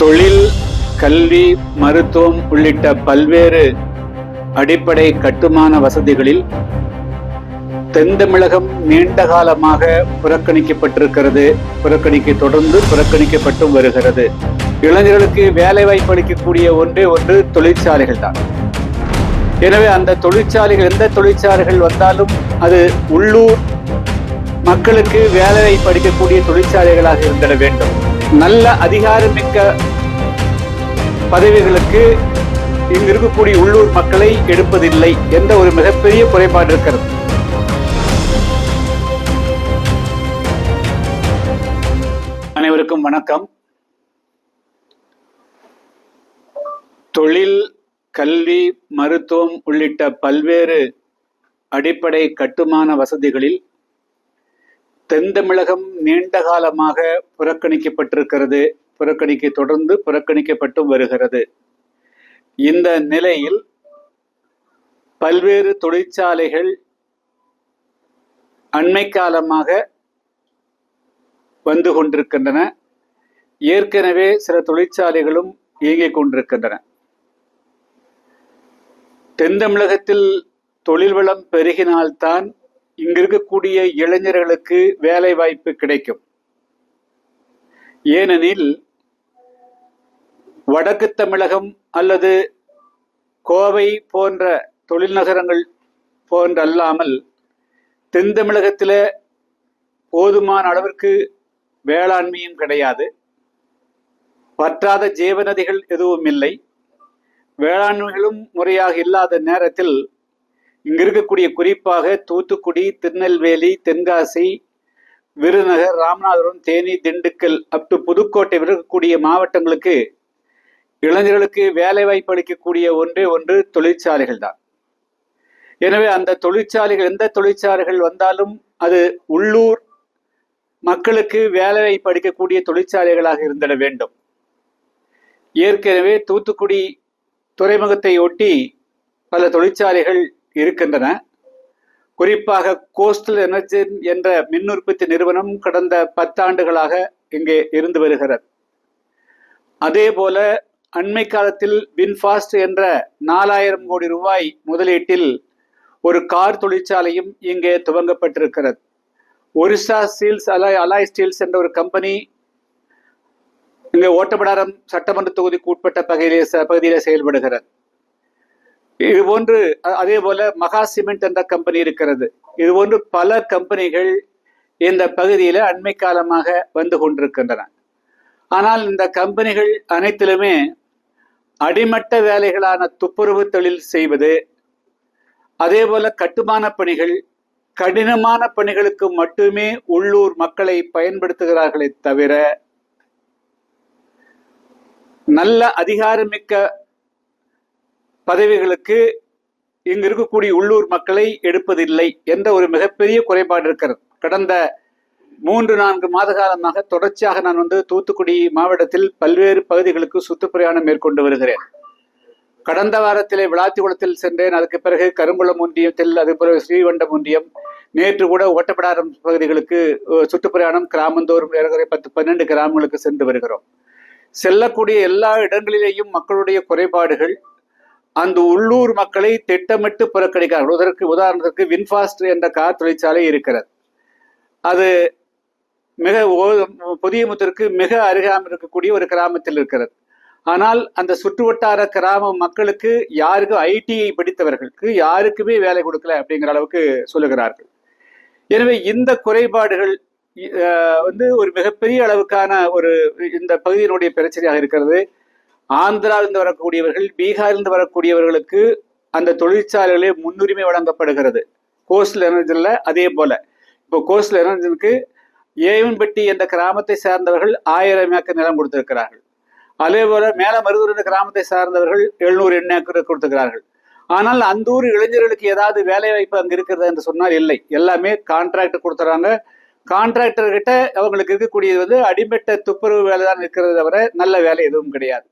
தொழில் கல்வி மருத்துவம் உள்ளிட்ட பல்வேறு அடிப்படை கட்டுமான வசதிகளில் தென்தமிழகம் நீண்ட காலமாக புறக்கணிக்கப்பட்டிருக்கிறது. புறக்கணிக்க தொடர்ந்து புறக்கணிக்கப்பட்டும் வருகிறது. இளைஞர்களுக்கு வேலை வாய்ப்பு அளிக்கக்கூடிய ஒன்றே ஒன்று தொழிற்சாலைகள் தான். எனவே அந்த தொழிற்சாலைகள் எந்த தொழிற்சாலைகள் வந்தாலும் அது உள்ளூர் மக்களுக்கு வேலை படிக்கக்கூடிய தொழிற்சாலைகளாக இருந்திட வேண்டும். நல்ல அதிகாரமிக்க பதவிகளுக்கு இங்கு இருக்கக்கூடிய உள்ளூர் மக்களை எடுப்பதில்லை என்ற ஒரு மிகப்பெரிய குறைபாடு இருக்கிறது. அனைவருக்கும் வணக்கம். தொழில் கல்வி மருத்துவம் உள்ளிட்ட பல்வேறு அடிப்படை கட்டுமான வசதிகளில் தென் தமிழகம் நீண்ட காலமாக புறக்கணிக்கப்பட்டிருக்கிறது புறக்கணிக்க தொடர்ந்து புறக்கணிக்கப்பட்டும் வருகிறது. இந்த நிலையில் பல்வேறு தொழிற்சாலைகள் அண்மை காலமாக வந்து கொண்டிருக்கின்றன. ஏற்கனவே சில தொழிற்சாலைகளும் இயங்கிக் கொண்டிருக்கின்றன. தென் தமிழகத்தில் தொழில் வளம் பெருகினால்தான் இங்கு இருக்கக்கூடிய இளைஞர்களுக்கு வேலை வாய்ப்பு கிடைக்கும். ஏனெனில் வடக்கு தமிழகம் அல்லது கோவை போன்ற தொழில் நகரங்கள் போன்றல்லாமல் தென் தமிழகத்தில் போதுமான அளவிற்கு வேளாண்மையும் கிடையாது. பற்றாத ஜீவநதிகள் எதுவும் இல்லை. வேளாண்மைகளும் முறையாக இல்லாத நேரத்தில் இங்க இருக்கக்கூடிய குறிப்பாக தூத்துக்குடி திருநெல்வேலி தென்காசி விருதுநகர் ராமநாதபுரம் தேனி திண்டுக்கல் அப் டு புதுக்கோட்டை இருக்கக்கூடிய மாவட்டங்களுக்கு இளைஞர்களுக்கு வேலை வாய்ப்பு அளிக்கக்கூடிய ஒன்றே ஒன்று தொழிற்சாலைகள் தான் எனவே அந்த தொழிற்சாலைகள் எந்த தொழிற்சாலைகள் வந்தாலும் அது உள்ளூர் மக்களுக்கு வேலை வாய்ப்பு அளிக்கக்கூடிய தொழிற்சாலைகளாக இருந்திட வேண்டும். ஏற்கனவே தூத்துக்குடி துறைமுகத்தை ஒட்டி பல தொழிற்சாலைகள் இருக்கின்றன. குறிப்பாக கோஸ்டல் எனர்ஜி என்ற மின் உற்பத்தி நிறுவனம் கடந்த பத்தாண்டுகளாக இங்கே இருந்து வருகிறது. அதே போல அண்மை காலத்தில் வின்ஃபாஸ்ட் என்ற நாலாயிரம் கோடி ரூபாய் முதலீட்டில் ஒரு கார் தொழிற்சாலையும் இங்கே துவங்கப்பட்டிருக்கிறது. Orissa steels alloy alloy steels என்ற ஒரு கம்பெனி இங்கே ஓட்டப்படாரம் சட்டமன்ற தொகுதிக்கு உட்பட்ட பகுதியிலே பகுதியிலே செயல்படுகிறது. இது போன்று அதே போல மகா சிமெண்ட் என்ற கம்பெனி இருக்கிறது. இது போன்று பல கம்பெனிகள் இந்த பகுதியில அண்மை காலமாக வந்து கொண்டிருக்கின்றன. ஆனால் இந்த கம்பெனிகள் அனைத்திலுமே அடிமட்ட வேலைகளான துப்புரவு தொழில் செய்வது அதே போல கட்டுமான பணிகள் கடினமான பணிகளுக்கு மட்டுமே உள்ளூர் மக்களை பயன்படுத்துகிறார்களே தவிர நல்ல அதிகாரமிக்க பதவிகளுக்கு இங்கு இருக்கக்கூடிய உள்ளூர் மக்களை எடுப்பதில்லை என்ற ஒரு மிகப்பெரிய குறைபாடு இருக்கிறது. கடந்த மூன்று நான்கு மாத காலமாக தொடர்ச்சியாக நான் வந்து தூத்துக்குடி மாவட்டத்தில் பல்வேறு பகுதிகளுக்கு சுற்றுப்பிரயாணம் மேற்கொண்டு வருகிறேன். கடந்த வாரத்திலே விளாத்திக்குளத்தில் சென்றேன். அதுக்கு பிறகு கருங்குளம் ஒன்றியத்தில் அது பிறகு ஸ்ரீவண்டம் ஒன்றியம் நேற்று கூட ஓட்டப்படாரம் பகுதிகளுக்கு சுற்றுப்பிரயாணம் கிராமந்தோறும் ஏறக்குறைய பத்து பன்னெண்டு கிராமங்களுக்கு சென்று வருகிறோம். செல்லக்கூடிய எல்லா இடங்களிலேயும் மக்களுடைய குறைபாடுகள் அந்த உள்ளூர் மக்களை திட்டமிட்டு புறக்கணிக்கிறார்கள். அதற்கு உதாரணத்திற்கு வின்ஃபாஸ்ட் என்ற கார் தொழிற்சாலை இருக்கிறது. அது மிக புதிய முத்திற்கு மிக அருகாமல் இருக்கக்கூடிய ஒரு கிராமத்தில் இருக்கிறது. ஆனால் அந்த சுற்றுவட்டார கிராம மக்களுக்கு யாருக்கும் ஐடிஐ படித்தவர்களுக்கு யாருக்குமே வேலை கொடுக்கல அப்படிங்கிற அளவுக்கு சொல்லுகிறார்கள். எனவே இந்த குறைபாடுகள் வந்து ஒரு மிகப்பெரிய அளவுக்கான ஒரு இந்த பகுதியினுடைய பிரச்சனையாக இருக்கிறது. ஆந்திராவிலிருந்து வரக்கூடியவர்கள் பீகாரிலிருந்து வரக்கூடியவர்களுக்கு அந்த தொழிற்சாலைகளே முன்னுரிமை வழங்கப்படுகிறது. கோஸ்டல் எனர்ஜியில் அதே போல. இப்போ கோஸ்டல் எனர்ஜிக்கு ஏவன்பட்டி என்ற கிராமத்தை சார்ந்தவர்கள் ஆயிரம் ஏக்கர் நிலம் கொடுத்திருக்கிறார்கள். அதே போல மேல மருதூர் என்ற கிராமத்தை சார்ந்தவர்கள் எழுநூறு எண்ணு ஏக்கர் கொடுத்திருக்கிறார்கள். ஆனால் அந்த ஊர் இளைஞர்களுக்கு ஏதாவது வேலை வாய்ப்பு அங்கே இருக்கிறது என்று சொன்னால் இல்லை. எல்லாமே கான்ட்ராக்ட் கொடுத்துறாங்க. கான்ட்ராக்டர் கிட்ட அவங்களுக்கு இருக்கக்கூடியது வந்து அடிமட்ட துப்புரவு வேலை தான் இருக்கிறத தவிர நல்ல வேலை எதுவும் கிடையாது.